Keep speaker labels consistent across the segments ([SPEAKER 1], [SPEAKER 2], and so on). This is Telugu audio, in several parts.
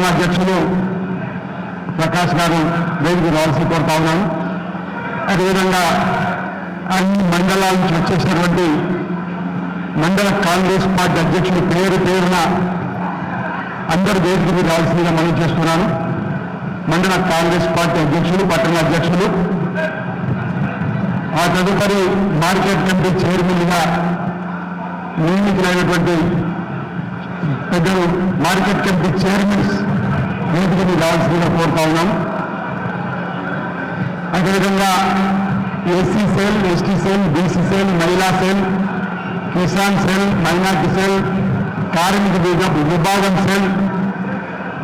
[SPEAKER 1] సిరిసిల్ల అధ్యక్షులు ప్రకాష్ గారు వేదిక రావాల్సి కోరుతా ఉన్నాను. అదేవిధంగా అన్ని మండలాల నుంచి వచ్చేసినటువంటి మండల కాంగ్రెస్ పార్టీ అధ్యక్షులు పేరు పేరున అందరు వేదిక మీద రావాల్సిందిగా మనం చేస్తున్నాను. మండల కాంగ్రెస్ పార్టీ అధ్యక్షులు పట్టణ అధ్యక్షులు ఆ తదుపరి మార్కెట్ కమిటీ చైర్మన్గా నియమితులైనటువంటి పెద్దలు మార్కెట్ కమిటీ చైర్మన్స్ వేదిక మీద రావాల్సిందిగా కోరుతా ఉన్నాం. అదేవిధంగా SC cell ST cell BC cell మహిళా సెల్ కిసాన్ సెల్ మైనార్టీ సెల్ కార్మిక విభాగం cell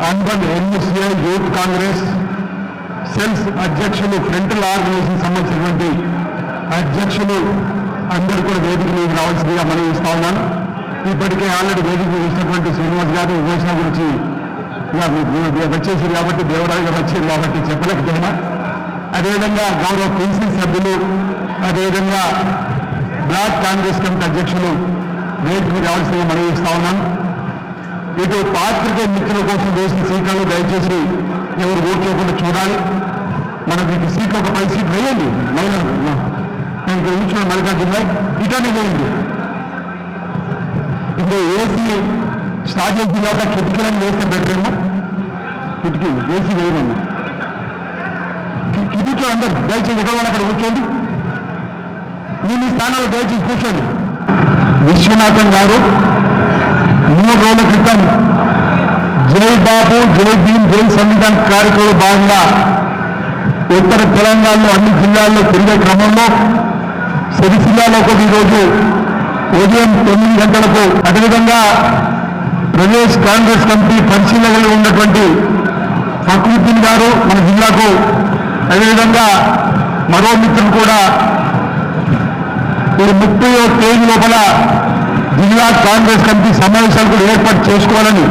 [SPEAKER 1] urban NSA youth Congress cells అధ్యక్షులు ఫ్రంటల్ ఆర్గనైజేషన్ సంబంధించినటువంటి అధ్యక్షులు అందరూ కూడా వేదిక మీద రావాల్సిందిగా మనం ఇస్తా ఉన్నాను ఇప్పటికే ఆల్రెడీ వేదిక మీద ఇచ్చినటువంటి శ్రీనివాస్ గారు విమోచన గురించి వచ్చేసారు కాబట్టి దేవరాజు గారు వచ్చారు కాబట్టి చెప్పలేకపోయినా అదేవిధంగా గౌరవ పిసి సభ్యులు అదేవిధంగా బ్లాక్ కాంగ్రెస్ కమిటీ అధ్యక్షులు వేదిక రావాల్సిన మనవి ఇస్తా ఉన్నాను ఇటు పాత్రిక మిత్రుల కోసం వేసిన సీట్లను దయచేసి ఎవరు ఓట్లేకుండా చూడాలి. మనకి ఇటు సీట్లు ఒక పది సీట్లు వేయండి. మహిళలు నేను ఇక్కడ కూర్చున్న మల్లికార్జున ఇటనే వేయండి. ఇప్పుడు ఏసీ స్టార్ట్ చేసిన తర్వాత కిటికీలను వేస్తే పెట్టాము కిటికీ వేసి వేయమన్నా. కిటికీలో అందరు దయచేసి ఎక్కడ అక్కడ కూర్చోండి. మీ మీ స్థానాల్లో దయచేసి కూర్చోండి. విశ్వనాథన్ గారు మూడు రోజుల క్రితం జై బాబు జై భీమ్ జై సంవిధాన్ కార్యక్రమంలో భాగంగా ఉత్తర తెలంగాణలో అన్ని జిల్లాల్లో తిరిగే క్రమంలో సిరిసిల్లాలో కూడా ఈరోజు ఉదయం తొమ్మిది గంటలకు అదేవిధంగా ప్రదేశ్ కాంగ్రెస్ కమిటీ పరిశీలనలో ఉన్నటువంటి ఫక్రుద్దీన్ గారు మన జిల్లాకు అదేవిధంగా మరో మిత్రులు కూడా ఈ ముప్పై తేదీ లోపల జిల్లా కాంగ్రెస్ కమిటీ సమావేశాలు కూడా ఏర్పాటు చేసుకోవాలని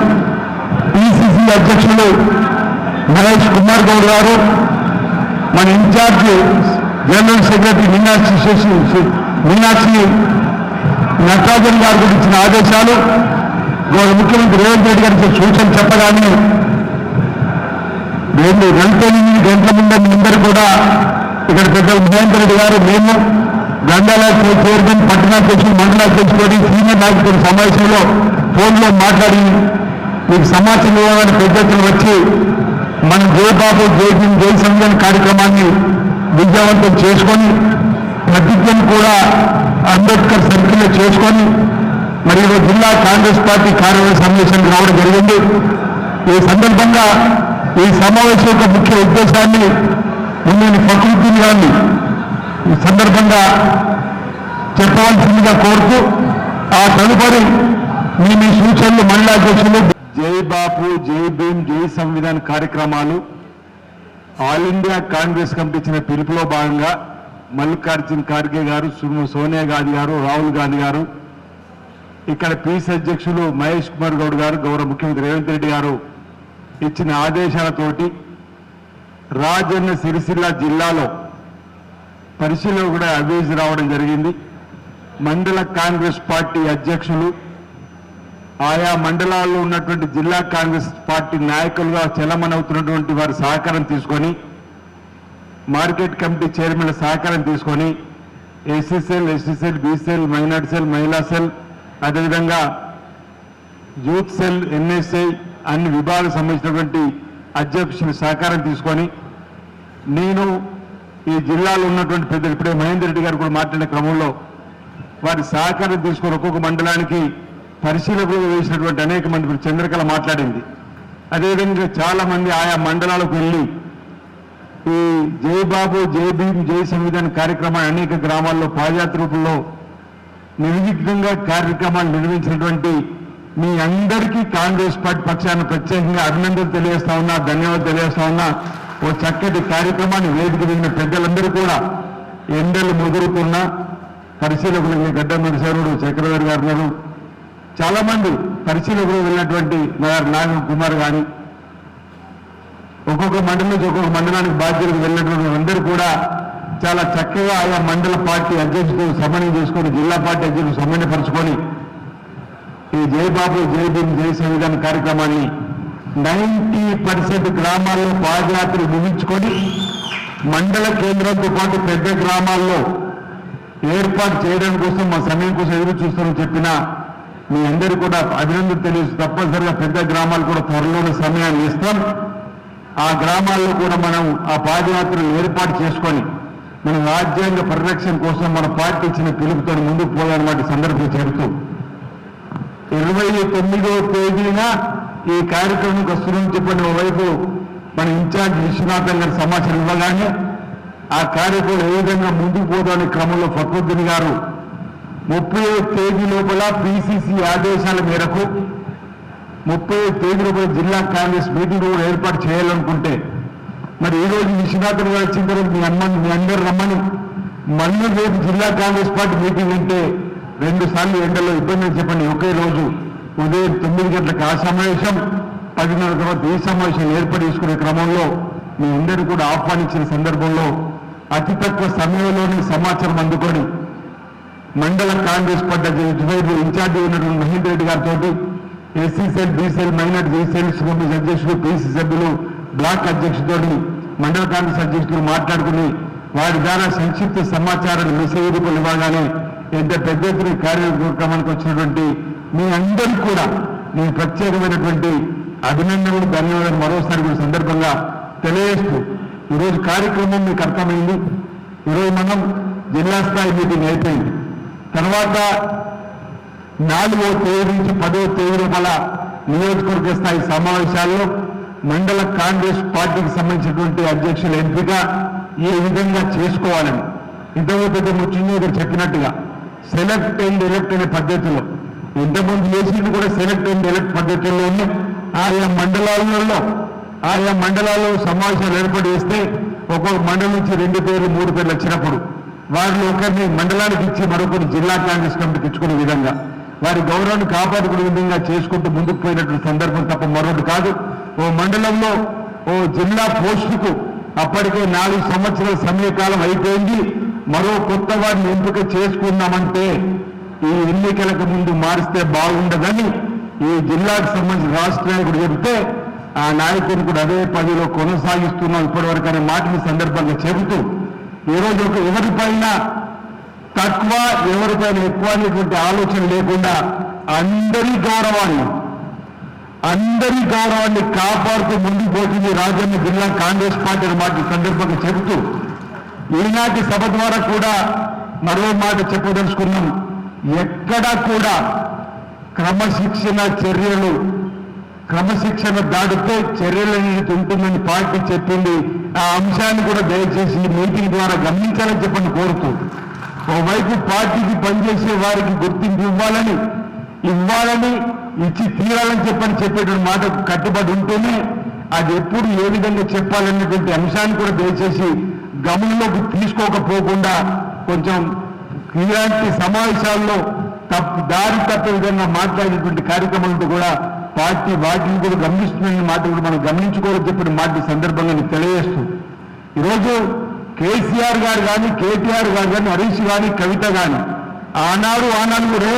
[SPEAKER 1] పిసిసి అధ్యక్షులు నరేష్ కుమార్ గౌడ్ గారు మన incharge general secretary Meenakshi Meenakshi Natarajan గారు గురించిన ఆదేశాలు. గౌరవ ముఖ్యమంత్రి రేవంత్ రెడ్డి గారికి సూచన చెప్పగానే రెండు నలభై ఎనిమిది గంటల ముందు ముందరు కూడా ఇక్కడ పెద్ద ఉదయంత్ రెడ్డి గారు మేము గంగాల చైర్మన్ పట్టణాధ్యక్షులు మండలాధ్యక్షుడు సీనియర్ నాయకుల సమావేశంలో ఫోన్లో మాట్లాడి మీకు సమాచారం ఇవ్వాలని పెద్ద ఎత్తున వచ్చి మన జయబాబు జయజీ జై సంవిధాన కార్యక్రమాన్ని విజయవంతం చేసుకొని ప్రతిజ్ఞను కూడా అంబేద్కర్ సర్కిల్లో చేసుకొని మరి ఈరోజు జిల్లా కాంగ్రెస్ పార్టీ కార్యవర్గ సమావేశానికి రావడం జరిగింది. ఈ సందర్భంగా ఈ సమావేశం యొక్క ముఖ్య ఉద్దేశాన్ని ముందు ఫక్రుద్దీన్ గారిని ఈ సందర్భంగా చెప్పవలసిందిగా కోరుతూ ఆ తదుపరి మీ మీ సూచనలు మహిళా అధ్యక్షులు జై బాపు జై భీమ్ జై సంవిధాన్ కార్యక్రమాలు. ఆల్ ఇండియా కాంగ్రెస్ కమిటీ ఇచ్చిన పిలుపులో భాగంగా మల్లికార్జున్ ఖార్గే గారు సు- సోనియా గాంధీ గారు రాహుల్ గాంధీ గారు ఇక్కడ పీసీ అధ్యక్షులు మహేష్ కుమార్ గౌడ్ గారు గౌరవ ముఖ్యమంత్రి రేవంత్ రెడ్డి గారు ఇచ్చిన ఆదేశాలతోటి రాజన్న సిరిసిల్ల జిల్లాలో పరిశీలన కూడా అవేజ్ రావడం జరిగింది. మండల కాంగ్రెస్ పార్టీ అధ్యక్షులు ఆయా మండలాల్లో ఉన్నటువంటి జిల్లా కాంగ్రెస్ పార్టీ నాయకులుగా చలమనవుతున్నటువంటి వారి సహకారం తీసుకొని మార్కెట్ కమిటీ చైర్మన్ల సహకారం తీసుకొని SC cell SC cell B cell minority cell మహిళా సెల్ అదేవిధంగా యూత్ సెల్ ఎన్ఎస్ఐ అన్ని విభాగాలకు సంబంధించినటువంటి అధ్యక్షుల సహకారం తీసుకొని నేను ఈ జిల్లాలో ఉన్నటువంటి పెద్ద ఇప్పుడే మహేందర్ రెడ్డి గారు కూడా మాట్లాడిన క్రమంలో వారి సహకారం తీసుకొని ఒక్కొక్క మండలానికి పరిశీలకులు వేసినటువంటి అనేక మంది ఇప్పుడు చంద్రకళ మాట్లాడింది. అదేవిధంగా చాలామంది ఆయా మండలాలకు వెళ్ళి ఈ జై బాబు జై భీమ్ జై సంవిధాన్ కార్యక్రమాన్ని అనేక గ్రామాల్లో పాదయాత్ర రూపంలో నిర్విఘ్నంగా కార్యక్రమాలు నిర్వహించినటువంటి మీ అందరికీ కాంగ్రెస్ పార్టీ పక్షాన ప్రత్యేకంగా అభినందనలు తెలియజేస్తా ఉన్నా ధన్యవాదాలు తెలియజేస్తా ఉన్నా. ఓ చక్కటి కార్యక్రమాన్ని వేదిక దిగిన పెద్దలందరూ కూడా ఎండలు ముదురుకున్న పరిశీలకులు గడ్డ నరసేరుడు చక్రవర్తి గారు గారు చాలా మంది పరిశీలకులు వెళ్ళినటువంటి నాగ- నాగ కుమార్ గాని ఒక్కొక్క మండలం నుంచి ఒక్కొక్క మండలానికి బాధ్యతలు వెళ్ళినటువంటి అందరూ కూడా చాలా చక్కగా ఆయా మండల పార్టీ అధ్యక్షుడు సమన్వయం చేసుకొని జిల్లా పార్టీ అధ్యక్షుడు సమన్వయపరచుకొని ఈ జయబాబు జై భీమ్ జై కార్యక్రమాన్ని నైంటీ పర్సెంట్ గ్రామాల్లో పాదయాత్ర ముగించుకొని మండల కేంద్రంతో పాటు పెద్ద గ్రామాల్లో ఏర్పాటు చేయడం కోసం మా సమయం కోసం ఎదురు చూస్తామని చెప్పిన మీ అందరూ కూడా అభినందన తెలియదు తప్పనిసరిగా పెద్ద గ్రామాలు కూడా త్వరలోనే సమయాన్ని ఇస్తాం. ఆ గ్రామాల్లో కూడా మనం ఆ పాదయాత్రలు ఏర్పాటు చేసుకొని మన రాజ్యాంగ పరిరక్షణ కోసం మన పార్టీ ఇచ్చిన పిలుపుతో ముందుకు పోయాలన్నమాట సందర్భం చెబుతూ ఇరవై తొమ్మిదో తేదీన ఈ కార్యక్రమం వస్తున్నాం చెప్పిన ఓవైపు మన ఇన్ఛార్జ్ విశ్వనాథన్ గారు సమాచారం ఇవ్వగానే ఆ కార్యక్రమం ఏ విధంగా ముందుకు పోదాని క్రమంలో ఫక్రుద్దీన్ గారు ముప్పై తేదీ లోపల పిసిసి ఆదేశాల మేరకు ముప్పై తేదీ లోపల జిల్లా కాంగ్రెస్ మీటింగ్ కూడా ఏర్పాటు చేయాలనుకుంటే మరి ఈ రోజు విశ్వనాథుడు గారు వచ్చిన తర్వాత మీ అమ్మని మీ అందరు రమ్మని. మళ్ళీ రేపు జిల్లా కాంగ్రెస్ పార్టీ మీటింగ్ ఉంటే రెండు సార్లు ఎండలో ఇబ్బంది చెప్పండి. ఒకే రోజు ఉదయం తొమ్మిది గంటలకు ఆ సమావేశం పదిన్నర తర్వాత ఈ సమావేశం ఏర్పాటు చేసుకునే క్రమంలో మీ అందరూ కూడా ఆహ్వానించిన సందర్భంలో అతి తక్కువ సమయంలోనే సమాచారం అందుకొని మండల కాంగ్రెస్ పార్టీ జుబైర్ ఇన్ఛార్జి ఉన్నటువంటి మహేందర్ రెడ్డి గారితో SC cell BCL minority B cells committee అధ్యక్షులు పీసీ సభ్యులు బ్లాక్ అధ్యక్షుడితో మండల కాంగ్రెస్ అధ్యక్షుడు మాట్లాడుకుని వారి ద్వారా సంక్షిప్త సమాచారాన్ని మెసేజ్ ఇవ్వగానే ఎంత పెద్ద ఎత్తున కార్యక్రమానికి వచ్చినటువంటి మీ అందరికీ కూడా నేను ప్రత్యేకమైనటువంటి అభినందనలు ధన్యవాదాలు మరోసారి సందర్భంగా తెలియజేస్తూ ఈరోజు కార్యక్రమం మీకు అర్థమైంది. ఈరోజు మనం జిల్లా స్థాయి మీటింగ్ అయిపోయింది. తర్వాత నాలుగో తేదీ నుంచి పదో తేదీ లోపల నియోజకవర్గ స్థాయి సమావేశాల్లో మండల కాంగ్రెస్ పార్టీకి సంబంధించినటువంటి అధ్యక్షుల ఎంపిక ఏ విధంగా చేసుకోవాలని ఇంతకు పెద్ద ముఖ్యంగా చెప్పినట్టుగా సెలెక్ట్ అండ్ ఎలెక్ట్ అనే పద్ధతిలో ఇంతకుముందు చేసింది కూడా సెలెక్ట్ అండ్ ఎలెక్ట్ పద్ధతుల్లోనే ఆయా మండలాలలో ఆయా మండలాల్లో సమావేశాలు ఏర్పాటు చేస్తే ఒక్కొక్క మండలం నుంచి రెండు పేర్లు మూడు పేర్లు వచ్చినప్పుడు వారిలో ఒకరిని మండలానికి ఇచ్చి మరొకరు జిల్లా కాంగ్రెస్ కమిటీకి ఇచ్చుకునే విధంగా వారి గౌరవాన్ని కాపాడుకునే విధంగా చేసుకుంటూ ముందుకు పోయినటువంటి సందర్భం తప్ప మరొకటి కాదు. ఓ మండలంలో ఓ జిల్లా పోస్టుకు అప్పటికే నాలుగు సంవత్సరాల సమయకాలం అయిపోయింది. మరో కొత్త వారిని ఎంపిక చేసుకుందామంటే ఈ ఎన్నికలకు ముందు మారిస్తే బాగుండదని ఈ జిల్లాకు సంబంధించిన రాష్ట్ర నాయకుడు చెబితే ఆ నాయకుడిని కూడా అదే పదిలో కొనసాగిస్తున్నాం ఇప్పటివరకు అనే మాటని సందర్భంగా చెబుతూ ఈరోజు ఒక ఎవరిపైన తక్కువ ఎవరిపైన ఎక్కువ అనేటువంటి ఆలోచన లేకుండా అందరి గౌరవాన్ని అందరి గౌరవాన్ని కాపాడుతూ ముందుకు పోతుంది రాజన్న జిల్లా కాంగ్రెస్ పార్టీ అనే మాట సందర్భంగా చెబుతూ. ఈనాటి సభ ద్వారా కూడా మరో మాట చెప్పదలుచుకున్నాం. ఎక్కడా కూడా క్రమశిక్షణ చర్యలు క్రమశిక్షణ దాటితే చర్యలు అనేది ఉంటుందని పార్టీ చెప్పింది. ఆ అంశాన్ని కూడా దయచేసి మీటింగ్ ద్వారా గమనించాలని చెప్పని కోరుతూ. ఓవైపు పార్టీకి పనిచేసే వారికి గుర్తింపు ఇవ్వాలని ఇవ్వాలని ఇచ్చి తీరాలని చెప్పని చెప్పేటువంటి మాట కట్టుబడి ఉంటేనే అది ఎప్పుడు ఏ విధంగా చెప్పాలనేటువంటి అంశాన్ని కూడా దయచేసి గమనంలోకి తీసుకోకపోకుండా కొంచెం ఇలాంటి సమావేశాల్లో తప్పు దారి తప్ప విధంగా మాట్లాడేటువంటి కార్యక్రమాలతో కూడా పార్టీ వాటిని కూడా గమనిస్తున్న మాట కూడా మనం గమనించుకోవాలని చెప్పిన మాట సందర్భంగా నేను తెలియజేస్తూ ఈరోజు కేసీఆర్ గారు కానీ కేటీఆర్ గారు కానీ హరీష్ కానీ కవిత కానీ ఆనాడు ఆనాడు కూడా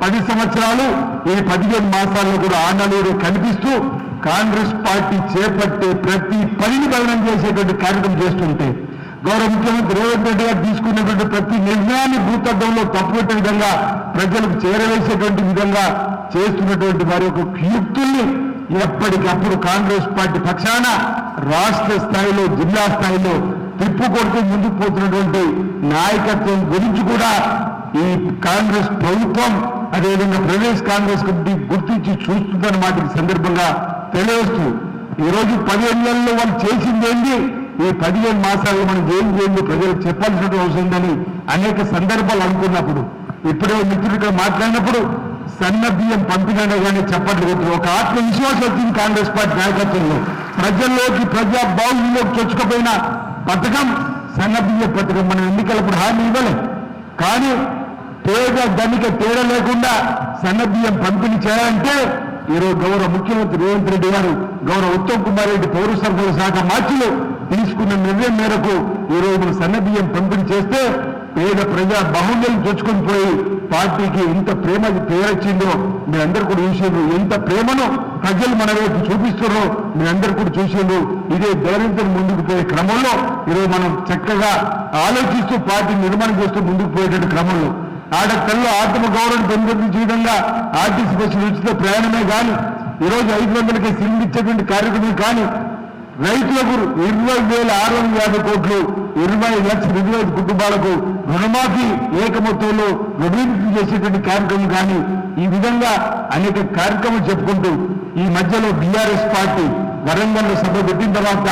[SPEAKER 1] పది సంవత్సరాలు ఈ పదిహేను మాసాల్లో కూడా ఆనాడు కనిపిస్తూ కాంగ్రెస్ పార్టీ చేపట్టే ప్రతి పనిని భవనం చేసేటువంటి కార్యక్రమం చేస్తుంటే గౌరవ ముఖ్యమంత్రి రేవంత్ రెడ్డి గారు తీసుకున్నటువంటి ప్రతి నిర్ణయాన్ని భూతద్దంలో తప్పుపెట్టే విధంగా ప్రజలకు చేరవేసేటువంటి విధంగా చేస్తున్నటువంటి వారి యొక్క యుక్తుల్ని ఎప్పటికప్పుడు కాంగ్రెస్ పార్టీ పక్షాన రాష్ట్ర స్థాయిలో జిల్లా స్థాయిలో తిప్పు కొడుతూ ముందుకు పోతున్నటువంటి నాయకత్వం గురించి కూడా ఈ కాంగ్రెస్ ప్రభుత్వం అదేవిధంగా ప్రదేశ్ కాంగ్రెస్ కమిటీ గుర్తించి చూస్తుందని మాట సందర్భంగా తెలియజేస్తూ ఈరోజు పదిహేనులలో వాళ్ళు చేసింది ఏంటి ఈ పదిహేను మాసాలు మనం ఏం చేయండి ప్రజలకు చెప్పాల్సినటువంటి అవసరం ఉందని అనేక సందర్భాలు అనుకున్నప్పుడు ఇప్పుడే మిత్రుడిగా మాట్లాడినప్పుడు సన్న బియ్యం పంపిణీ కానీ చెప్పట్లు ఒక ఆత్మవిశ్వాసం వచ్చింది కాంగ్రెస్ పార్టీ నాయకత్వంలో. ప్రజల్లోకి ప్రజా బాహుల్లోకి చొచ్చుకుపోయిన పథకం సన్న బియ్య పథకం మనం ఎన్నికలప్పుడు హామీ ఇవ్వలేదు కానీ పేద ధనిక తేడా లేకుండా సన్న బియ్యం పంపిణీ చేయాలంటే ఈరోజు గౌరవ ముఖ్యమంత్రి రేవంత్ రెడ్డి గారు గౌరవ ఉత్తమ్ కుమార్ రెడ్డి పౌర సరఫరాల శాఖ మార్చిలు తీసుకున్న నిర్ణయం మేరకు ఈరోజు మనం సన్న బియ్యం పంపిణీ చేస్తే పేద ప్రజా బాహుళ్యం తెచ్చుకొని పోయి పార్టీకి ఎంత ప్రేమ పేరొచ్చిందో మీరందరూ కూడా చూసిండ్రు. ఎంత ప్రేమను ప్రజలు మన వైపు చూపిస్తున్నారో అందరు కూడా చూసిండ్రు. ఇదే ధైర్యంతో ముందుకు పోయే క్రమంలో ఈరోజు మనం చక్కగా ఆలోచిస్తూ పార్టీ నిర్మాణం చేస్తూ ముందుకు పోయేటువంటి క్రమంలో ఆడ తల్లి ఆత్మ గౌరవం పెంపొందించే విధంగా ఆర్టీసీ బస్సులు ఉచిత ప్రయాణమే కానీ ఈరోజు ఐదు వందలకి సిలిండర్ ఇచ్చేటువంటి కార్యక్రమం కానీ రైతులకు ఇరవై వేల ఆరు వందల యాభై కోట్లు ఇరవై లక్షల ఇరవై కుటుంబాలకు రుణమాఫీ ఏక మొత్తంలో రుణీకరణ చేసేటువంటి కార్యక్రమం కానీ ఈ విధంగా అనేక కార్యక్రమాలు చెప్పుకుంటూ ఈ మధ్యలో బీఆర్ఎస్ పార్టీ వరంగల్లో సభ పెట్టిన తర్వాత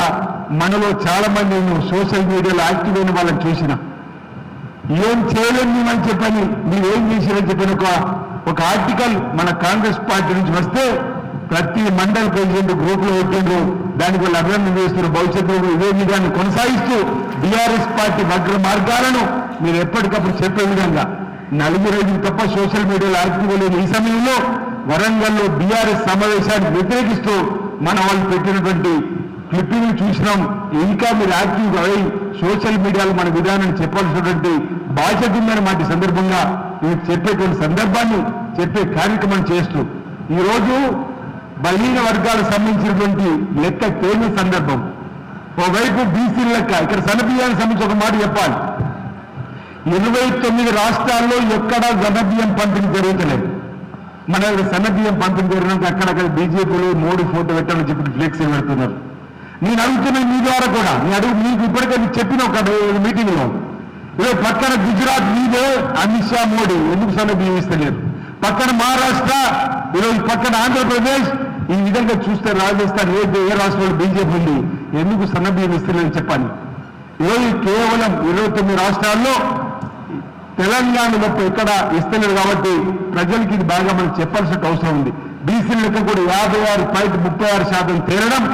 [SPEAKER 1] మనలో చాలా మంది నేను సోషల్ మీడియాలో యాక్టివ్ అయిన వాళ్ళని చూసిన. ఏం చేయలేము మేమని చెప్పని మీరు ఏం చేశారని చెప్పిన ఒక ఒక ఆర్టికల్ మన కాంగ్రెస్ పార్టీ నుంచి వస్తే ప్రతి మండల ప్రెసిడెంట్ గ్రూప్లో పెట్టిండ్రు. దానికి వాళ్ళు అభినందన చేస్తున్న భవిష్యత్తులో ఇదే విధాన్ని కొనసాగిస్తూ బీఆర్ఎస్ పార్టీ వగ్ర మార్గాలను మీరు ఎప్పటికప్పుడు చెప్పే విధంగా నలుగురు ఐదుగురు తప్ప సోషల్ మీడియాలో యాక్టివ్ లేని ఈ సమయంలో వరంగల్లో బీఆర్ఎస్ సమావేశాన్ని వ్యతిరేకిస్తూ మన వాళ్ళు పెట్టినటువంటి క్లిప్పింగ్ చూసినాం. ఇంకా మీరు యాక్టివ్గా అయి సోషల్ మీడియాలో మన విధానాన్ని చెప్పాల్సినటువంటి బాధ్యత ఉందని మాట సందర్భంగా మీరు చెప్పేటువంటి సందర్భాన్ని చెప్పే కార్యక్రమం చేస్తూ ఈరోజు బలహీన వర్గాలకు సంబంధించినటువంటి లెక్క తేలిన సందర్భం. ఓవైపు బీసీ లెక్క ఇక్కడ సనబియ్యానికి సంబంధించి ఒక మాట చెప్పాలి. ఇరవై తొమ్మిది రాష్ట్రాల్లో ఎక్కడా సనబియ్యం పంపిణీ జరుగుతలేదు. మన ఇక్కడ సన్నబియ్యం పంపిణీ జరిగినాక అక్కడక్కడ బీజేపీలో మోడీ ఫోటో పెట్టాలని చెప్పి ఫ్లెక్సీ పెడుతున్నారు. నేను అడుగుతున్నా మీ ద్వారా కూడా. నేను అడుగు మీకు ఇప్పటికే చెప్పిన ఒక మీటింగ్లో ఇదో పక్కన గుజరాత్ మీదే అమిత్ షా మోడీ. ఎందుకు సన్నబియ్యం ఇస్తలేరు పక్కన మహారాష్ట్ర ఈరోజు పక్కన ఆంధ్రప్రదేశ్. ఈ విధంగా చూస్తే రాజస్థాన్ ఏ ఏ రాష్ట్రంలో బీజేపీ ఉంది? ఎందుకు సన్నబియ్యం చెప్పాలి ఈరోజు కేవలం ఇరవై తొమ్మిది రాష్ట్రాల్లో తెలంగాణ తప్ప ఎక్కడ ఇస్తలేదు కాబట్టి ప్రజలకి ఇది బాగా మనం చెప్పాల్సిన అవసరం ఉంది. బీసీల లెక్క కూడా యాభై ఆరు పాయింట్ ముప్పై ఆరు శాతం తేరడం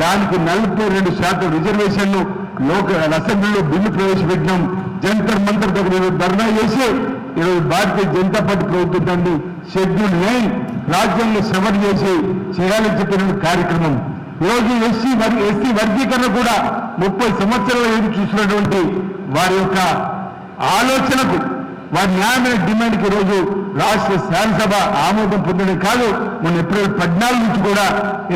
[SPEAKER 1] దానికి నలభై రెండు శాతం రిజర్వేషన్లు లోక అసెంబ్లీలో బిల్లు ప్రవేశపెట్టినాం. జంతర్ మంతర్ దగ్గర ఈరోజు ధర్నా చేసి ఈరోజు భారతీయ జనతా పార్టీ ప్రభుత్వం దాన్ని షెడ్యూల్ నైన్ రాజ్యాంగంలో సవరణ చేసి చేయాలని చెప్పిన కార్యక్రమం. ఈరోజు ఎస్సీ వర్ ఎస్సీ వర్గీకరణ కూడా ముప్పై సంవత్సరాల ఎదురు చూసినటువంటి వారి యొక్క ఆలోచనకు వారి న్యాయమైన డిమాండ్కి ఈరోజు రాష్ట్ర శాసనసభ ఆమోదం పొందడం కాదు. మొన్న ఏప్రిల్ పద్నాలుగు నుంచి కూడా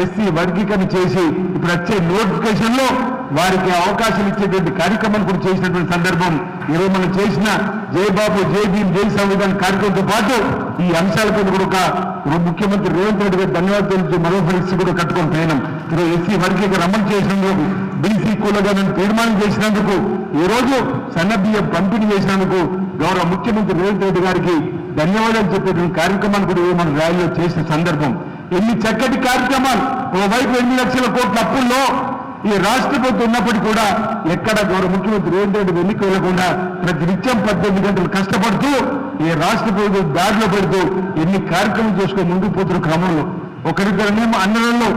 [SPEAKER 1] ఎస్సీ వర్గీకరణ చేసి ఇప్పుడు వచ్చే నోటిఫికేషన్లో వారికి అవకాశం ఇచ్చేటువంటి కార్యక్రమం కూడా చేసినటువంటి సందర్భం ఈరోజు మనం చేసిన జై బాబు జై భీమ్ సంవిధాన్ కార్యక్రమంతో పాటు ఈ అంశాలపై కూడా ఒక ముఖ్యమంత్రి రేవంత్ రెడ్డి గారు ధన్యవాదాలు మరో పరిస్థితి కూడా కట్టుకొని పోయినాం. ఈరోజు ఎస్సీ వర్గీకరణ అమలు చేసినందుకు బీసీ కులగా తీర్మానం చేసినందుకు ఈ రోజు సన్నబియ్యం పంపిణీ చేసినందుకు గౌరవ ముఖ్యమంత్రి రేవంత్ రెడ్డి గారికి ధన్యవాదాలు చెప్పేటువంటి కార్యక్రమాలు కూడా మనం ర్యాలీలో చేసిన సందర్భం. ఎన్ని చక్కటి కార్యక్రమాలు! ఓవైపు ఎనిమిది లక్షల కోట్ల అప్పుల్లో ఈ రాష్ట్రపతి ఉన్నప్పటికీ కూడా ఎక్కడ గౌరవ ముఖ్యమంత్రి రేవంత్ రెడ్డి వెనక్కి వెళ్ళకుండా ప్రతి నిత్యం పద్దెనిమిది గంటలు కష్టపడుతూ ఈ రాష్ట్ర ప్రభుత్వం దారిలో పెడుతూ ఎన్ని కార్యక్రమాలు చేసుకుని ముందుకు పోతున్న క్రమంలో ఒకరిద్దరినేమో అన్నలలో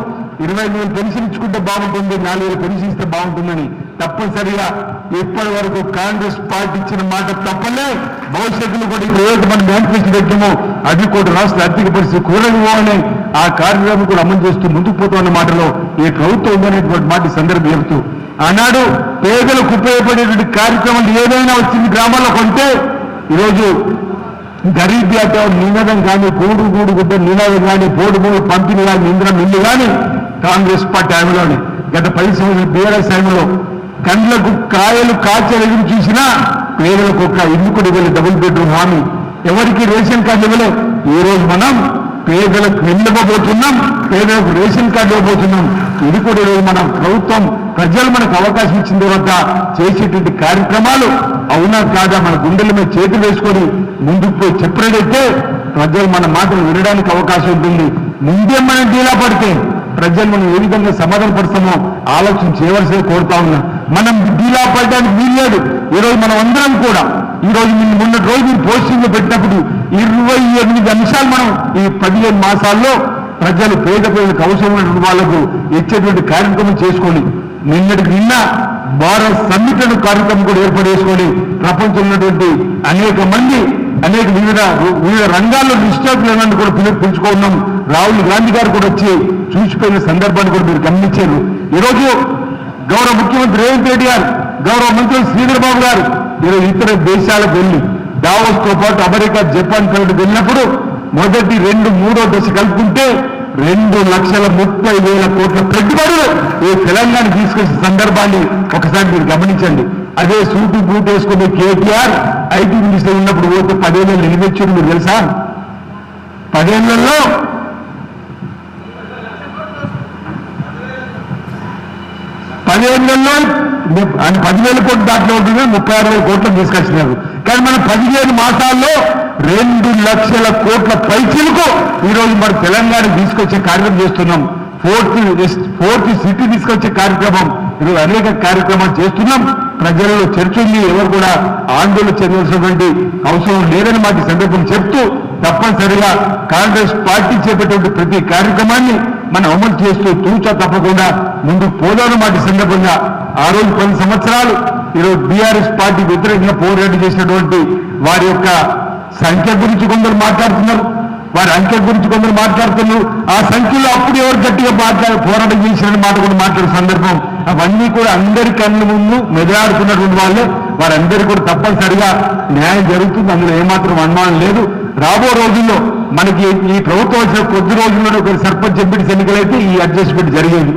[SPEAKER 1] ఇరవై మూడు వేలు పెన్షన్ ఇచ్చుకుంటే బాగుంటుంది నాలుగు వేలు పెన్షన్ ఇస్తే బాగుంటుందని తప్పనిసరిగా ఇప్పటి వరకు కాంగ్రెస్ పార్టీ ఇచ్చిన మాట తప్పలే. భవిష్యత్తులో కూడా ఏదైతే మనం మేనిఫెస్టో పెట్టామో. అది కూడా రాష్ట్ర ఆర్థిక పరిస్థితి కూడలిపోవాలని ఆ కార్యక్రమం కూడా అమలు చేస్తూ ముందుకు పోతున్న మాటలో ఈ ప్రభుత్వం ఉందనేటువంటి మాట సందర్భం చెబుతూ ఆనాడు పేదలకు ఉపయోగపడేటువంటి కార్యక్రమాలు ఏదైనా వచ్చింది గ్రామాల్లో కొంటే ఈరోజు గరీబ్ ఆటో నినాదం కానీ పోడు గూడు గుడ్డ నినాదం కానీ పోడు మూడు పంపిణీ కానీ ఇంద్రం ఇల్లు కానీ కాంగ్రెస్ పార్టీ టైంలోనే గత పది సంవత్సరాల బీఆర్ఎస్ హామీలో కండ్లకు కాయలు కాచలు ఎదురు చూసినా పేదలకు ఒక ఇల్లు కూడా ఇవ్వలేదు డబుల్ బెడ్రూమ్ హామీ. ఎవరికి రేషన్ కార్డు ఇవ్వలేదు ఈ రోజు మనం పేదలకు ఇవ్వబోతున్నాం పేదలకు రేషన్ కార్డు ఇవ్వబోతున్నాం. ఇది కూడా ఈరోజు మనం ప్రభుత్వం ప్రజలు మనకు అవకాశం ఇచ్చిన తర్వాత చేసేటువంటి కార్యక్రమాలు అవునా కాదా మన గుండెల మీద చేతులు వేసుకొని ముందుకు పోయి చెప్పినట్టయితే ప్రజలు మన మాటలు వినడానికి అవకాశం ఉంటుంది. ముందే మనం డీలా పడితే ప్రజలు మనం ఏ విధంగా సమాధాన పరుస్తామో ఆలోచన చేయవలసింది కోరుతా ఉన్నా. మనం డీలా పడడానికి వీల్లేదు. ఈరోజు మనం అందరం కూడా ఈరోజు రోజు నిన్న మొన్న రోజు మీరు పోస్టింగ్ పెట్టినప్పుడు ఇరవై ఎనిమిది అంశాలు మనం ఈ పదిహేను మాసాల్లో ప్రజలు పేద ప్రజలకు అవసరమైన వాళ్ళకు ఇచ్చేటువంటి కార్యక్రమం చేసుకోండి నిన్నటికి నిన్న భారత్ సమ్మిట్ కార్యక్రమం కూడా ఏర్పాటు చేసుకొని ప్రపంచంలో ఉన్నటువంటి అనేక మంది అనేక వివిధ వివిధ రంగాల్లో నిష్ఠాతులను కూడా పిలు పిలుచుకున్నాం. రాహుల్ గాంధీ గారు కూడా వచ్చి చూసిపోయిన సందర్భాన్ని కూడా మీరు గమనించారు. ఈరోజు గౌరవ ముఖ్యమంత్రి రేవంత్ రెడ్డి గారు గౌరవ మంత్రి శ్రీధర్ బాబు గారు ఈరోజు ఇతర దేశాలకు వెళ్ళి తో పాటు అమెరికా జపాన్ కలిపి వెళ్ళినప్పుడు మొదటి రెండు మూడో దశ కలుపుకుంటే రెండు లక్షల ముప్పై వేల కోట్ల పెట్టుబడులు ఈ తెలంగాణ తీసుకొచ్చిన సందర్భాన్ని ఒకసారి మీరు గమనించండి. అదే సూటు బూట్ వేసుకునే కేటీఆర్ ఐటీ మినిస్టర్ ఉన్నప్పుడు పోతే పదేళ్ళు నిలబెచ్చారు మీరు తెలుసా? పదేళ్ళలో పదిహేనులలో ఆయన పదివేల కోట్లు దాంట్లో ఉంటుంది ముప్పై ఆరు వేల కోట్లు తీసుకొచ్చినారు. కానీ మనం పదిహేను మాసాల్లో రెండు లక్షల కోట్ల పైచీలకు ఈరోజు మన తెలంగాణ తీసుకొచ్చే కార్యక్రమం చేస్తున్నాం. ఫోర్త్ ఫోర్త్ సిటీ తీసుకొచ్చే కార్యక్రమం. ఈరోజు అనేక కార్యక్రమాలు చేస్తున్నాం. ప్రజల్లో చర్చ ఉంది. ఎవరు కూడా ఆందోళన చెందాల్సినటువంటి అవసరం లేదని మాకు సందర్భం చెప్తూ తప్పనిసరిగా కాంగ్రెస్ పార్టీ చేపట్టే ప్రతి కార్యక్రమాన్ని మనం అమలు చేస్తూ తూచా తప్పకుండా ముందుకు పోదాను మాట సందర్భంగా. ఆ రోజు కొన్ని సంవత్సరాలు ఈరోజు బీఆర్ఎస్ పార్టీ వ్యతిరేకంగా పోరాటం చేసినటువంటి వారి యొక్క సంఖ్య గురించి కొందరు మాట్లాడుతున్నారు. వారి అంకె గురించి కొందరు మాట్లాడుతున్నారు. ఆ సంఖ్యలో అప్పుడు ఎవరు గట్టిగా మాట్లాడి పోరాటం చేసిన మాట కూడా మాట్లాడే సందర్భం అవన్నీ కూడా అందరి కళ్ళ ముందు మెదలాడుతున్నటువంటి వాళ్ళే. వారందరికీ కూడా తప్పనిసరిగా న్యాయం జరుగుతుంది. అందులో ఏమాత్రం అనుమానం లేదు. రాబో రోజుల్లో మనకి ఈ ప్రభుత్వం వచ్చిన కొద్ది రోజుల్లోనే ఒక సర్పంచ్ ఎంపీటీస్ ఎన్నికలైతే ఈ అడ్జస్ట్మెంట్ జరిగేది.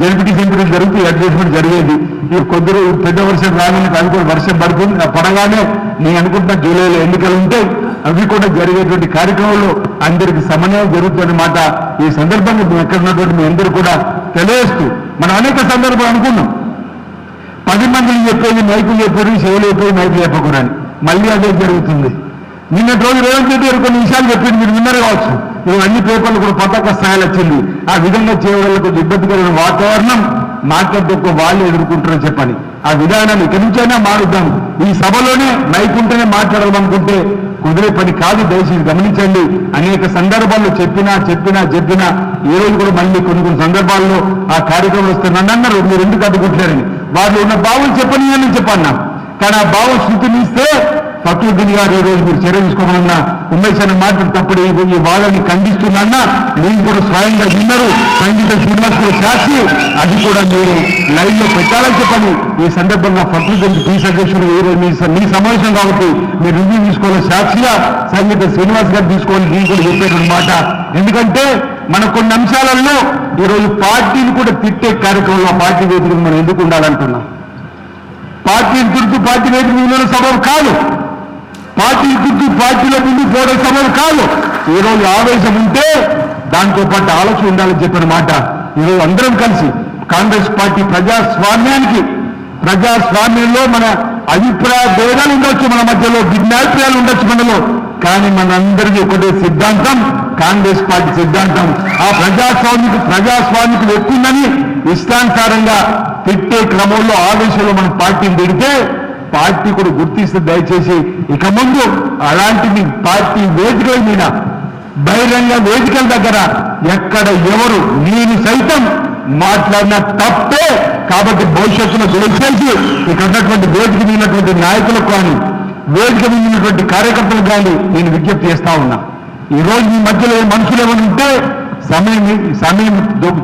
[SPEAKER 1] జడ్పీటీస్ ఎంపీటీ జరిగితే ఈ అడ్జస్ట్మెంట్ జరిగేది. ఈ కొద్ది రోజు పెద్ద వర్షం రాగానే అది కూడా వర్షం పడుతుంది. పడగానే నేను అనుకుంటున్న జూలైలో ఎన్నికలు ఉంటే అవి కూడా జరిగేటువంటి కార్యక్రమంలో అందరికి సమన్వయం జరుగుతుందన్నమాట ఈ సందర్భంగా మేము ఎక్కడ ఉన్నటువంటి మీ అందరూ కూడా తెలియజేస్తూ మనం అనేక సందర్భాలు అనుకున్నాం. పది మందిని చెప్పేది నైపుణ్యం చెప్పారు చెవులు చెప్పేది మైకులు చెప్పకూడని మళ్ళీ అదే జరుగుతుంది. నిన్నటి రోజు రేవంత్ రెడ్డి గారు కొన్ని విషయాలు చెప్పింది మీరు విన్నారు కావచ్చు. అన్ని పేపర్లు కూడా పతాక స్థాయిలో వచ్చింది. ఆ విధంగా చేయడం కొంచెం ఇబ్బందికరమైన వాతావరణం మాట్లాడితే ఒక వాళ్ళు ఎదుర్కొంటారని చెప్పని ఆ విధానాన్ని ఇక్కడి నుంచైనా మారుద్దాం. ఈ సభలోనే మైకుంటేనే మాట్లాడాలనుకుంటే కుదిరే పని కాదు దయచేసి గమనించండి. అనేక సందర్భాల్లో చెప్పినా చెప్పినా చెప్పినా ఈ రోజు కూడా మళ్ళీ కొన్ని కొన్ని సందర్భాల్లో ఆ కార్యక్రమం వస్తే నన్ను అన్నారు మీరు ఎందుకు అడ్డుకుంటున్నారని. వాళ్ళు ఉన్న బావులు చెప్పని అని చెప్పన్నా. కానీ ఆ భావం శృతినిస్తే ఫక్రుద్దీన్ గారు ఈ రోజు మీరు చర్య తీసుకోమన్నా ఉమ్మేశాన్ని అనే తప్పుడు ఈ- ఈ ఖండిస్తున్నా నేను కూడా స్వయంగా విన్నారు. సంగీత శ్రీనివాస్ కూడా సాక్షి అది కూడా మీరు లైవ్లో పెట్టాలని చెప్పండి ఈ సందర్భంగా ఫక్రుద్దీన్ పీస్ అధ్యక్షుడు ఈ రోజు మీ స- మీ సమావేశం కాబట్టి మీరు రివ్యూ తీసుకోవాలి. సాక్షిగా సంగీత శ్రీనివాస్ గారు తీసుకోవాలి. నేను కూడా చెప్పేటువంటి మాట. ఎందుకంటే మన కొన్ని అంశాలలో ఈరోజు పార్టీని కూడా తిట్టే కార్యక్రమంలో పార్టీ వేదిక మనం ఎందుకు ఉండాలంటున్నాం? పార్టీని తిరుగుతూ పార్టీ వేదిక ముందు సభలు కాదు. పార్టీ గుర్తు పార్టీలో ముందు పోవడం సమయం కాదు. ఈరోజు ఆవేశం ఉంటే దాంతో పాటు ఆలోచన ఉండాలని చెప్పిన మాట. ఈరోజు అందరం కలిసి కాంగ్రెస్ పార్టీ ప్రజాస్వామ్యానికి ప్రజాస్వామ్యంలో మన అభిప్రాయ భేదాలు ఉండొచ్చు మన మధ్యలో భిన్నాభిప్రాయాలు ఉండొచ్చు మనలో. కానీ మనందరికీ ఒకటే సిద్ధాంతం కాంగ్రెస్ పార్టీ సిద్ధాంతం. ఆ ప్రజాస్వామికి ప్రజాస్వామికి ఎక్కుందని ఇష్టానుసారంగా పెట్టే క్రమంలో ఆవేశంలో మన పార్టీని పెడితే పార్టీ కూడా గుర్తిస్తే దయచేసి ఇక ముందు అలాంటి మీ పార్టీ వేదికల మీద బహిరంగ వేదికల దగ్గర ఎక్కడ ఎవరు నేను సైతం మాట్లాడిన తప్పే కాబట్టి భవిష్యత్తులో దయచేసి ఇక్కడ ఉన్నటువంటి వేదిక మీద నాయకులకు కానీ వేదిక మీనటువంటి కార్యకర్తలకు కానీ నేను విజ్ఞప్తి చేస్తా ఉన్నా. ఈ రోజు మీ మధ్యలో ఏ మనుషులు ఏమైనా ఉంటే సమయం సమయం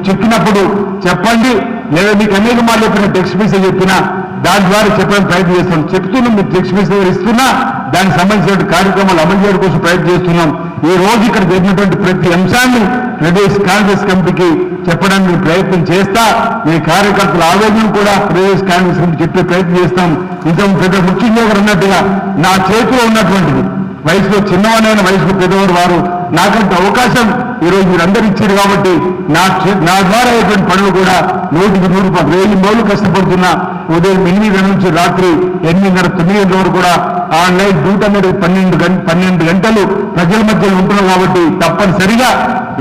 [SPEAKER 1] చెప్పినప్పుడు చెప్పండి. లేదా మీకు అనేక మార్లు చెప్పిన టెక్స్ట్ మెసేజ్ చెప్పినా దాని ద్వారా చెప్పడం ప్రయత్నం చేస్తాం చెప్తున్నాం మీకు టెక్స్ట్ దగ్గర ఇస్తున్నా దానికి సంబంధించిన కార్యక్రమాలు అమలు చేయడం కోసం ప్రయత్నం చేస్తున్నాం. ఈ రోజు ఇక్కడ జరిగినటువంటి ప్రతి అంశాన్ని ప్రదేశ్ కాంగ్రెస్ కమిటీకి చెప్పడానికి ప్రయత్నం చేస్తా మీ కార్యకర్తల ఆవేదన కూడా ప్రదేశ్ కాంగ్రెస్ కమిటీ చెప్పే ప్రయత్నం చేస్తాం. ఇంత పెద్ద ముఖ్యంగా అన్నట్టుగా నా చేతిలో ఉన్నటువంటిది. వయసులో చిన్నవాడైన వయసులో పెద్దవారు వారు నాకంటే అవకాశం ఈరోజు మీరు అందరు ఇచ్చారు కాబట్టి నా చే- నా ద్వారా అయ్యేటువంటి పనులు కూడా నూటికి నూరు రూపాయలు వెయ్యి రోజులు కష్టపడుతున్నా. ఉదయం ఎనిమిది నుంచి రాత్రి ఎనిమిదిన్నర తొమ్మిది వరకు కూడా ఆన్లైన్ డ్యూటీ అనేది పన్నెండు గంట పన్నెండు గంటలు ప్రజల మధ్య ఉంటున్నాం కాబట్టి తప్పనిసరిగా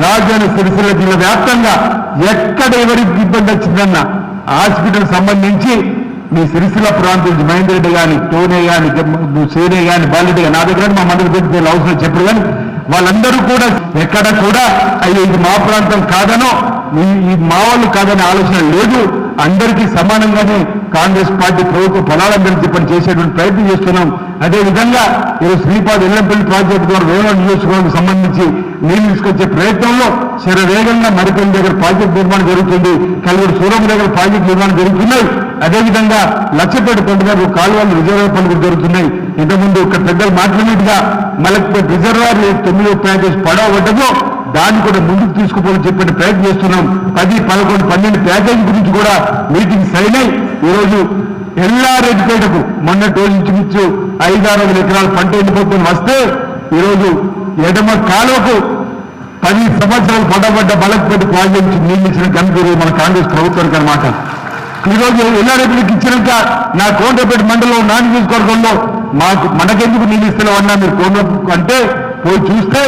[SPEAKER 1] రాజధాని సిరిసిల్ల జిల్లా వ్యాప్తంగా ఎక్కడ ఎవరికి ఇబ్బంది వచ్చిందన్న హాస్పిటల్ సంబంధించి మీ సిరిసిల్ల ప్రాంతం నుంచి మహేందర్ రెడ్డి కానీ టోనే కానీ సేనే కానీ బాలరెడ్డి కానీ నా దగ్గర మా మందరి పెట్టి అవసరం చెప్పారు కానీ వాళ్ళందరూ కూడా ఎక్కడ కూడా అయ్యో ఇది మా ప్రాంతం కాదనో ఈ- ఈ మా వాళ్ళు కాదనే ఆలోచన లేదు. అందరికీ సమానంగానే కాంగ్రెస్ పార్టీ ప్రభుత్వ ఫలాలందరికీ పని చేసేటువంటి ప్రయత్నం చేస్తున్నాం. అదే విధంగా ఈరోజు శ్రీపాద ఎల్లంపల్లి ప్రాజెక్టు ద్వారా వేరే నియోజకవర్గానికి సంబంధించి నీళ్ళు తీసుకొచ్చే ప్రయత్నంలో శరవేగంగా మరికొన్ని దగ్గర ప్రాజెక్టు నిర్మాణం జరుగుతుంది. కలుగురు సూరం దగ్గర ప్రాజెక్టు నిర్మాణం జరుగుతున్నాయి. అదేవిధంగా లక్షపేట కొండగారు కాలువలు రిజర్వాయర్ పనులు జరుగుతున్నాయి. ఇంతకుముందు ఇక్కడ పెద్దలు మాట్లాడినట్టుగా మలక్పేట రిజర్వాయర్ ఏ తొమ్మిదో ప్యాకేజ్ పడవ దాన్ని కూడా ముందుకు తీసుకుపోవాలని చెప్పిన ప్రయత్నం చేస్తున్నాం. పది పదకొండు పన్నెండు ప్యాకేజీ గురించి కూడా మీటింగ్ సైనాయి ఈరోజు ఎల్లారెడ్డిపేటకు మొన్నటి రోజు ఇంచుమించు ఐదారు వందల ఎకరాల పంట ఎండిపోతుంది. వస్తే ఈరోజు ఎడమ కాలువకు పది సంవత్సరాలు పొడబడ్డ బలకపేట ప్రాజెక్టు నియమించిన నీళ్ళు మన కాంగ్రెస్ ప్రభుత్వానికి అనమాట ఈరోజు ఎల్లారెడ్డికి ఇచ్చినాక నా కోండపేట మండలం నాని నియోజకవర్గంలో మాకు మనకెందుకు నీళ్ళు ఇస్తున్నాం అన్నా మీరు కోండ అంటే పోయి చూస్తే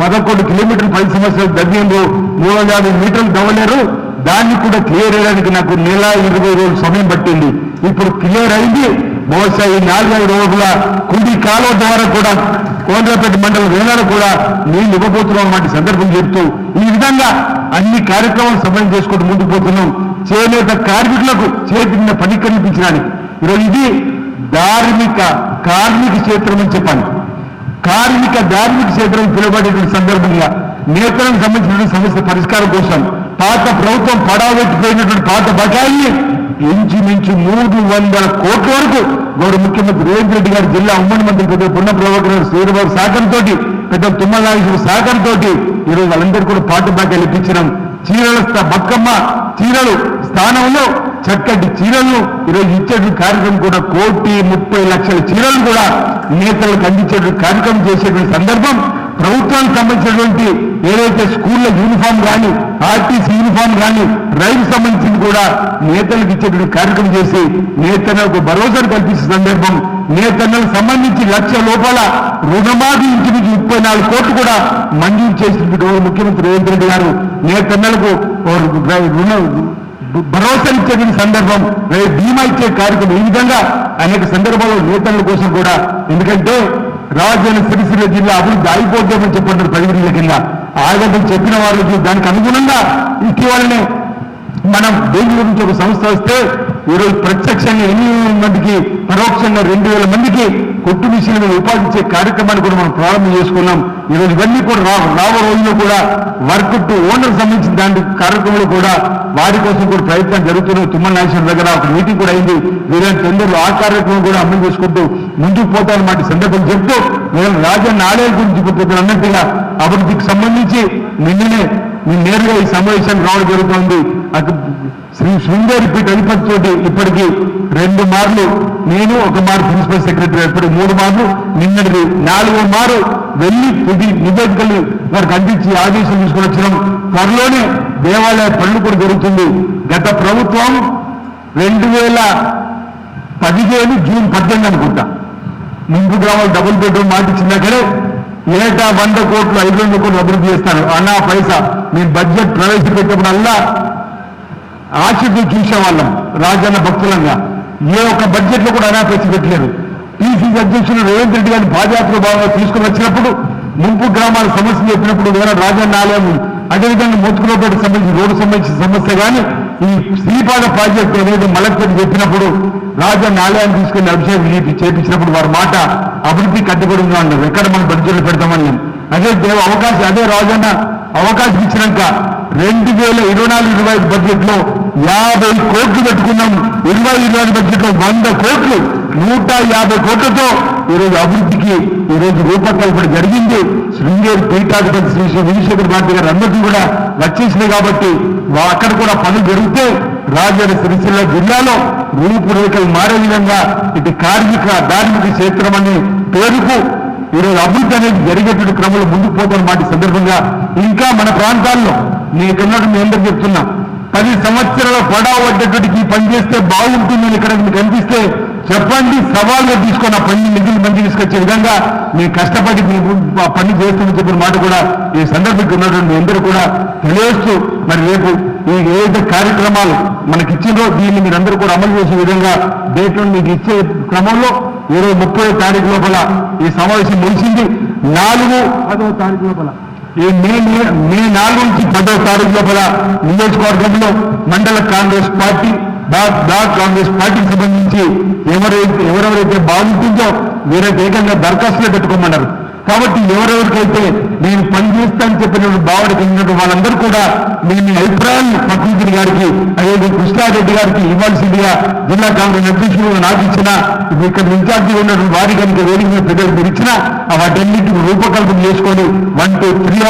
[SPEAKER 1] పదకొండు కిలోమీటర్లు పది సంవత్సరాలు దగ్గరలో మూడు వందల యాభై మీటర్లు దవ్వలేరు దాన్ని కూడా క్లియర్ చేయడానికి నాకు నెల ఇరవై రోజులు సమయం పట్టింది. ఇప్పుడు క్లియర్ అయింది. బహుశా ఈ నాలుగైదు రోజుల కుడి కాలువ ద్వారా కూడా కోండ్రపేట మండలం వేలాలు కూడా నేను ఇవ్వబోతున్నాం అన్నమాట సందర్భం చెప్తూ ఈ విధంగా అన్ని కార్యక్రమాలు సమయం చేసుకుంటూ ముందుకు పోతున్నాం. చేనేత కార్మికులకు చేతిన పని కనిపించడానికి ఈరోజు ఇది ధార్మిక కార్మిక క్షేత్రం అని చెప్పాలి. కార్మిక ధార్మిక క్షేత్రం పిలువబడేటువంటి సందర్భంగా నేతలకు సంబంధించిన సమస్య పరిష్కారం కోసం పాత ప్రభుత్వం పడాబెట్టిపోయినటువంటి పాత బకాయి ఇంచుమించు మూడు వందల కోట్ల వరకు గౌరవ ముఖ్యమంత్రి రేవంత్ రెడ్డి గారు జిల్లా ఉమ్మడి మంత్రి పెద్ద పున్న ప్రభాకర్ శ్రీరబాబు శ్రీరాబాబు సహకారంతో పెద్ద తుమ్మల నాగేశ్వర సహకారంతో ఈరోజు వాళ్ళందరూ కూడా పాత బకాయిలు ఇప్పించడం. చీరల బతుకమ్మ చీరలు స్థానంలో చక్కటి చీరలను ఈరోజు ఇచ్చేటువంటి కార్యక్రమం కూడా కోటి ముప్పై లక్షల చీరలు కూడా నేతలకు అందించేటువంటి కార్యక్రమం చేసేటువంటి సందర్భం. ప్రభుత్వానికి సంబంధించినటువంటి ఏదైతే స్కూళ్ళ యూనిఫామ్ కానీ ఆర్టీసీ యూనిఫామ్ కానీ రైలు సంబంధించింది కూడా నేతలకు ఇచ్చేటువంటి కార్యక్రమం చేసి నేతలకు భరోసాను కల్పించే సందర్భం నేతలకు సంబంధించి లక్ష లోపల రుణమాఫీ ఇంచుమించు ముప్పై నాలుగు కోట్లు కూడా మంజూరు చేసినటువంటి ముఖ్యమంత్రి రేవంత్ రెడ్డి గారు నేతన్నలకు రుణ భరోసా ఇచ్చేటువంటి సందర్భం రేపు బీమా ఇచ్చే కార్యక్రమం ఈ విధంగా అనేక సందర్భాల్లో నేతల కోసం కూడా. ఎందుకంటే రాజధాని సిరిసిల్ల జిల్లా అభివృద్ధి ఆగిపోతామని చెప్పంటారు పదివేల కింద. ఆగదని చెప్పిన వాళ్ళకి దానికి అనుగుణంగా ఇటీవలనే మనం బెంగళూరు నుంచి ఒక సంస్థ వస్తే ఈరోజు ప్రత్యక్షంగా ఎనిమిది మందికి పరోక్షంగా రెండు వేల మందికి కొట్టు మిషన్లు మీద ఉపాధి ఇచ్చే కార్యక్రమాన్ని కూడా మనం ప్రారంభం చేసుకున్నాం. ఈరోజు ఇవన్నీ కూడా రా రాబో రోజుల్లో కూడా వర్క్ టు ఓనర్ సంబంధించిన దాని కార్యక్రమంలో కూడా వారి కోసం కూడా ప్రయత్నం జరుగుతున్నాయి. తుమ్మల నాగేశ్వర దగ్గర ఒక మీటింగ్ కూడా అయింది. వీరంత తొందరలో ఆ కార్యక్రమం కూడా అమలు చేసుకుంటూ ముందుకు పోతారన్నమాట సందర్భం చెప్తూ నేను రాజన్న ఆలయాల గురించి ఇప్పుడు అన్నట్టుగా అభివృద్ధికి సంబంధించి నిన్ననే నేరుగా ఈ సమావేశానికి రావడం జరుగుతోంది. శ్రీ శృంగేరిపీఠ అధిపతి తోటి ఇప్పటికి రెండు మార్లు నేను ఒక మారు ప్రిన్సిపల్ సెక్రటరీ ఇప్పటి మూడు మార్లు నిన్నటిది నాలుగో మారు వెళ్ళి తుది నివేదికలు వారికి అందించి ఆదేశం తీసుకుని వచ్చినాం. త్వరలోనే దేవాలయ పనులు కూడా జరుగుతుంది. గత ప్రభుత్వం రెండు వేల పదిహేను జూన్ పద్దెనిమిది అనుకుంటా. ముందు గ్రామాలు డబుల్ బెడ్రూమ్ మాటిచ్చినాకనే ఏటా వంద కోట్లు ఐదు వందల కోట్లు అభివృద్ధి చేస్తాను అన్నా పైసా. నేను బడ్జెట్ ప్రవేశపెట్టినప్పుడల్లా ఆశతో చూసేవాళ్ళం రాజన్న భక్తులంగా. ఏ ఒక్క బడ్జెట్లో కూడా అనా పెట్టలేదు. టీసీసీ అధ్యక్షులు రేవంత్ రెడ్డి గారిని పాదయాత్ర భాగంగా తీసుకుని వచ్చినప్పుడు ముంపు గ్రామాల సమస్య చెప్పినప్పుడు వేరే రాజన్న ఆలయం అదేవిధంగా మొత్తుకులపేట సంబంధించి రోడ్డు సంబంధించిన సమస్య కానీ ఈ శ్రీపాద ప్రాజెక్ట్ అనేది మలక్పేట చెప్పినప్పుడు రాజన్న ఆలయాన్ని తీసుకుని అభిషేకం చేపి చేపించినప్పుడు వారి మాట అభివృద్ధి కట్టుబడి ఉందా ఎక్కడ మనం బడ్జెట్లు పెడతామని అదే దేవ అవకాశం అదే రాజన్న అవకాశం ఇచ్చినాక రెండు వేల ఇరవై నాలుగు ఇరవై ఐదు బడ్జెట్లో యాభై కోట్లు పెట్టుకున్నాం. ఇరవై ఇరవై బడ్జెట్లో వంద కోట్లు. నూట యాభై కోట్లతో ఈరోజు అభివృద్ధికి ఈరోజు రూపకల్పన జరిగింది. శృంగేరి పీఠాధిపతి శ్రీ శ్రీ విజయశేఖర్ భారతి గారు అందరికీ కూడా వచ్చేసినాయి కాబట్టి అక్కడ కూడా పనులు జరిగితే రాజధాని సిరిసిల్ల జిల్లాలో రూపురేఖలు మారే విధంగా ఇటు కార్మిక ధార్మిక క్షేత్రం అనే పేరుకు ఈరోజు అభివృద్ధి అనేది జరిగేటువంటి క్రమంలో ముందుకు పోతున్న మాట సందర్భంగా. ఇంకా మన ప్రాంతాల్లో నేను ఇక్కడ మీ అందరికి చెప్తున్నా పది సంవత్సరాల పడా పడ్డటువంటి పనిచేస్తే బాగుంటుందని ఇక్కడ మీకు కనిపిస్తే చెప్పండి సవాల్గా తీసుకొని ఆ పని నిధులు మంచి తీసుకొచ్చే విధంగా మేము కష్టపడి మీకు ఆ పని చేస్తామని చెప్పిన మాట కూడా ఈ సందర్భంగా ఉన్నటువంటి మీ అందరూ కూడా తెలియస్తూ మరి రేపు ఈ ఏదైతే కార్యక్రమాలు మనకి ఇచ్చిందో దీన్ని మీరందరూ కూడా అమలు చేసే విధంగా డేట్ మీకు ఇచ్చే క్రమంలో ఇరవై ముప్పై తారీఖు లోపల ఈ సమావేశం ముగిసింది. నాలుగు పదో తారీఖు లోపల. ఈ మే మే- నాలుగు నుంచి పదో తారీఖు లోపల నియోజకవర్గంలో మండల కాంగ్రెస్ పార్టీ బ్లాక్ కాంగ్రెస్ పార్టీకి సంబంధించి ఎవరైతే ఎవరెవరైతే బాగుంటుందో వీరైతే ఏకంగా దరఖాస్తులు పెట్టుకోమన్నారు. కాబట్టి ఎవరెవరికైతే నేను పనిచేస్తాను చెప్పినటువంటి భావన కలిగినటువంటి వాళ్ళందరూ కూడా మీ అభిప్రాయాన్ని ప్రకృతి గారికి అదేవిధంగా కృష్ణారెడ్డి గారికి ఇవ్వాల్సిందిగా జిల్లా కాంగ్రెస్ అధ్యక్షులు నాకు ఇచ్చిన ఇక్కడ ఇన్ఛార్జి ఉన్నటువంటి వారి కనుక వేదిక మీద మీరు ఇచ్చిన వాటన్నిటిని రూపకల్పన చేసుకొని one two three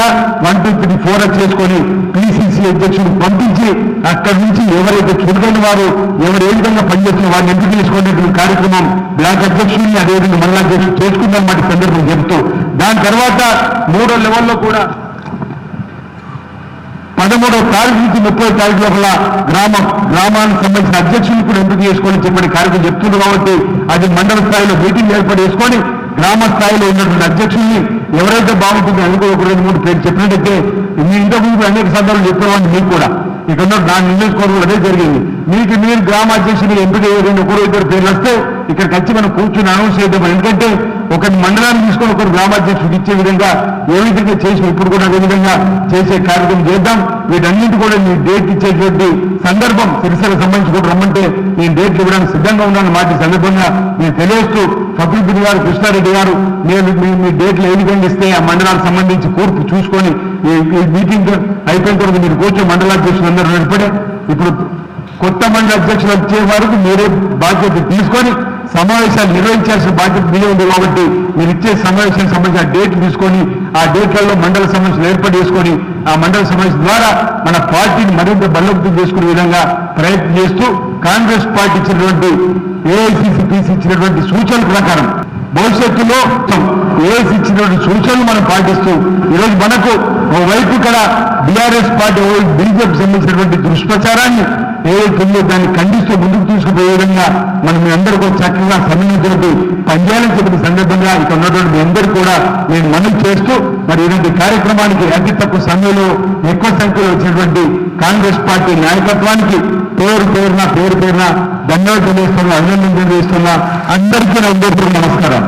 [SPEAKER 1] one two three four చేసుకొని పిసిసి అధ్యక్షుడు పంపించి అక్కడి నుంచి ఎవరైతే చురుకైన వారు ఎవరు ఏ విధంగా పనిచేస్తున్న వారిని ఎంపిక చేసుకునేటువంటి కార్యక్రమం బ్లాక్ అధ్యక్షుడిని అదేవిధంగా మండల చేసుకుందాం చేసుకుందన్నమాట సందర్భం చెప్తూ దాని తర్వాత మూడో లెవెల్లో కూడా పదమూడో తారీఖు నుంచి ముప్పై తారీఖు లోపల గ్రామ గ్రామానికి సంబంధించిన అధ్యక్షులు కూడా ఎంపిక చేసుకొని చెప్పని కార్యక్రమం చెప్తుంది కాబట్టి అది మండల స్థాయిలో మీటింగ్ ఏర్పాటు చేసుకొని గ్రామ స్థాయిలో ఉన్నటువంటి అధ్యక్షుల్ని ఎవరైతే బాగుంటుందో అందుకో ఒక రెండు మూడు పేరు చెప్పినట్టయితే మీ ఇంతకు ముందు అనేక సందర్భాలు చెప్పేవాడిని మీకు కూడా. ఇక్కడ ఉన్న నిర్ణయించుకోవడం కూడా అదే జరిగింది. మీకు మీరు గ్రామ అధ్యక్షులు ఎంపిక రెండు ఒకరు ఇద్దరు పేర్లు వస్తే ఇక్కడికి వచ్చి మనం కూర్చుని అనౌన్స్ చేద్దాం ఎందుకంటే ఒక మండలాన్ని తీసుకొని ఒకరు గ్రామాధ్యక్షుడికి ఇచ్చే విధంగా ఏ విధంగా చేసి ఇప్పుడు కూడా అదే విధంగా చేసే కార్యక్రమం చేద్దాం. వీటన్నింటి కూడా మీ డేట్ ఇచ్చేటువంటి సందర్భం సిరిసిల్ల సంబంధించి కూడా రమ్మంటే నేను డేట్లు ఇవ్వడానికి సిద్ధంగా ఉన్నాను. మాట సందర్భంగా నేను తెలియజేస్తూ ఫకీర్బిన్ గారు కృష్ణారెడ్డి గారు నేను మీ డేట్లు ఏ విధంగా ఇస్తే ఆ మండలానికి సంబంధించి కూర్పు చూసుకొని ఈ- మీటింగ్ అయిపోయిన తర్వాత మీరు కూర్చొని మండలాధ్యక్షులు అందరూ ఏర్పడే ఇప్పుడు కొత్త మండల అధ్యక్షులు వచ్చే వరకు మీరే బాధ్యత తీసుకొని సమావేశాలు నిర్వహించాల్సిన బాధ్యత మీద ఉంది కాబట్టి మీరు ఇచ్చే సమావేశానికి సంబంధించిన డేట్ తీసుకొని ఆ డేట్లలో మండల సమావేశాలు ఏర్పాటు చేసుకొని ఆ మండల సమావేశం ద్వారా మన పార్టీని మరింత బలోపేతం చేసుకునే విధంగా ప్రయత్నం చేస్తూ కాంగ్రెస్ పార్టీ ఇచ్చినటువంటి ఏఐసిసి పిసి ఇచ్చినటువంటి సూచనల ప్రకారం భవిష్యత్తులో ఏఐసి ఇచ్చినటువంటి సూచనలు మనం పాటిస్తూ ఈరోజు మనకు ఓవైపు ఇక్కడ బీఆర్ఎస్ పార్టీ బీజేపీ సంబంధించినటువంటి దుష్ప్రచారాన్ని ఏదైతే ఉందో దాన్ని ఖండిస్తూ ముందుకు తీసుకుపోయే విధంగా మనం మీ అందరూ కూడా చక్కగా సమన్వయంతో పనిచేయాలని చెప్పిన సందర్భంగా ఇక్కడ ఉన్నటువంటి మీ అందరూ కూడా నేను మనం చేస్తూ మరి ఇలాంటి కార్యక్రమానికి అతి తక్కువ సమయంలో ఎక్కువ సంఖ్యలో వచ్చినటువంటి కాంగ్రెస్ పార్టీ నాయకత్వానికి పేరు పేరున పేరు పేరున ధన్యవాదాలు తెలియజేస్తున్నా అభినందన తెలియజేస్తున్నా అందరికీ నా అందరికీ నమస్కారం.